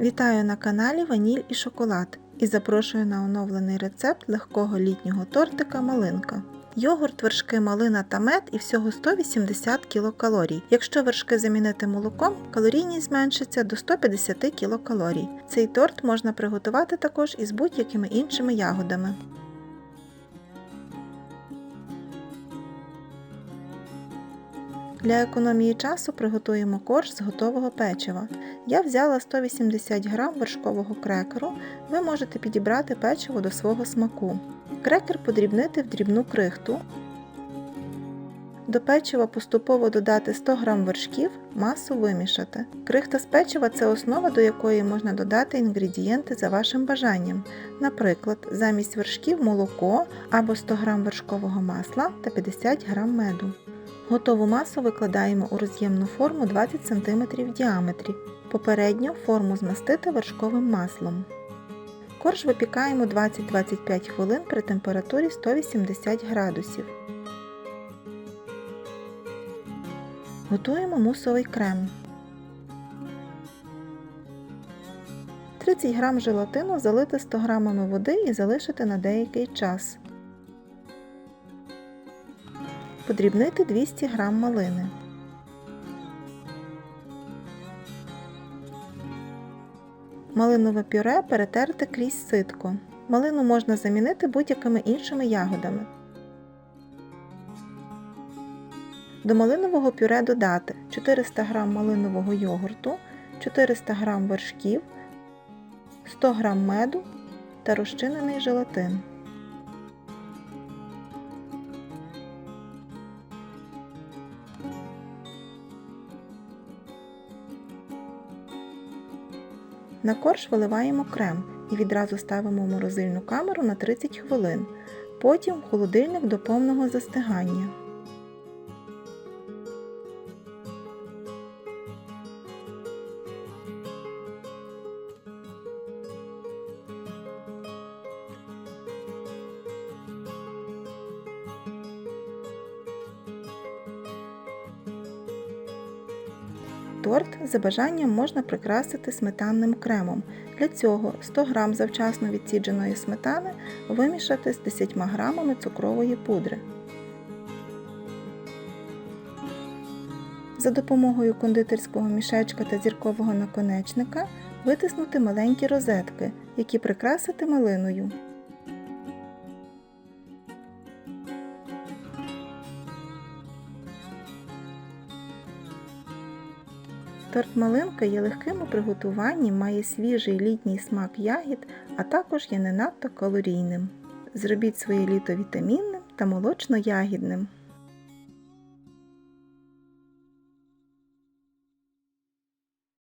Вітаю на каналі Ваніль і Шоколад і запрошую на оновлений рецепт легкого літнього тортика малинка. Йогурт, вершки, малина та мед і всього 180 кілокалорій. Якщо вершки замінити молоком, калорійність зменшиться до 150 кілокалорій. Цей торт можна приготувати також із будь-якими іншими ягодами. Для економії часу приготуємо корж з готового печива. Я взяла 180 г вершкового крекеру, ви можете підібрати печиво до свого смаку. Крекер подрібнити в дрібну крихту. До печива поступово додати 100 г вершків, масу вимішати. Крихта з печива це основа, до якої можна додати інгредієнти за вашим бажанням. Наприклад, замість вершків молоко або 100 г вершкового масла та 50 г меду. Готову масу викладаємо у роз'ємну форму 20 см в діаметрі. Попередньо форму змастити вершковим маслом. Корж випікаємо 20-25 хвилин при температурі 180 градусів. Готуємо мусовий крем. 30 г желатину залити 100 г води і залишити на деякий час. Подрібнити 200 г малини. Малинове пюре перетерти крізь ситко. Малину можна замінити будь-якими іншими ягодами. До малинового пюре додати 400 г малинового йогурту, 400 г вершків, 100 г меду та розчинений желатин. На корж виливаємо крем і відразу ставимо в морозильну камеру на 30 хвилин. Потім холодильник до повного застигання. Торт за бажанням можна прикрасити сметанним кремом. Для цього 100 г завчасно відсідженої сметани вимішати з 10 г цукрової пудри. За допомогою кондитерського мішечка та зіркового наконечника витиснути маленькі розетки, які прикрасити малиною. Торт малинка є легким у приготуванні, має свіжий літній смак ягід, а також є не надто калорійним. Зробіть своє літо вітамінним та молочно-ягідним.